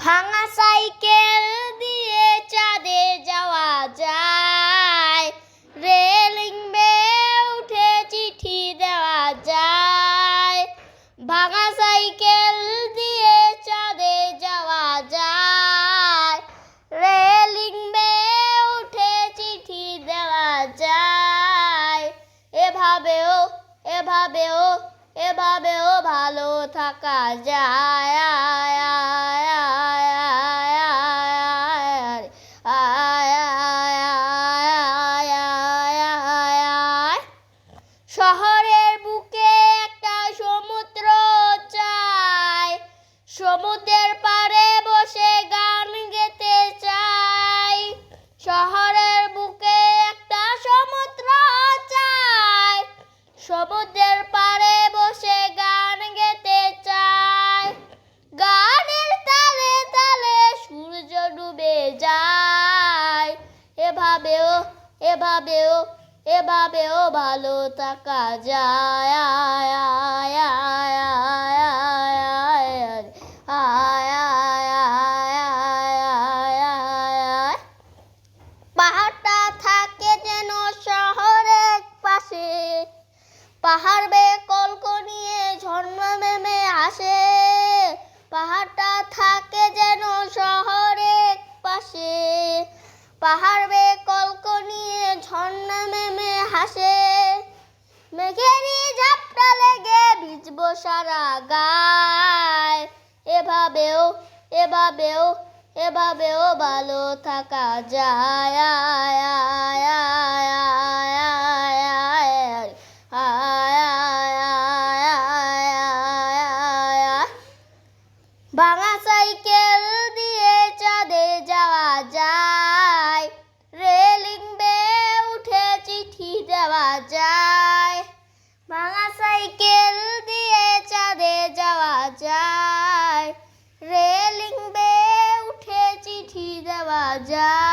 ভাঙা সাইকেল দিয়ে চাঁদে যাওয়া যায়। রেলিং উঠে চিঠি দেওয়া যায়। ভাঙা সাইকেল দিয়ে চাঁদে যাওয়া যায়। রেলিং উঠে চিঠি দেওয়া যায়। এভাবেও এভাবেও এভাবেও ভালো থাকা যায়। শহরের বুকে একটা সমুদ্র চাই। সমুদ্রের পাড়ে বসে গান গেতে চাই। শহরের বুকে একটা সমুদ্র চাই। সমুদ্রের পাড়ে বসে গান গেতে চাই। গানের তালে তালে সূর্য ডুবে যায়। এভাবেও এভাবেও এভাবেও ভালো থাকা যায় পাহাড় বে কলকনিয়ে ঝর্ণা মেমে হাসে। মেঘেরই ঝাপটা লেগে ভিজবো সারা গায় এভাবেও এভাবেও এভাবেও ভালো থাকা যায়। আয়, আয়, সাইকেল দেওয়া যায়। ভাঙা সাইকেল দিয়ে চাঁদে যাওয়া যায়। রেলিং বে উঠে চিঠি দেওয়া যায়।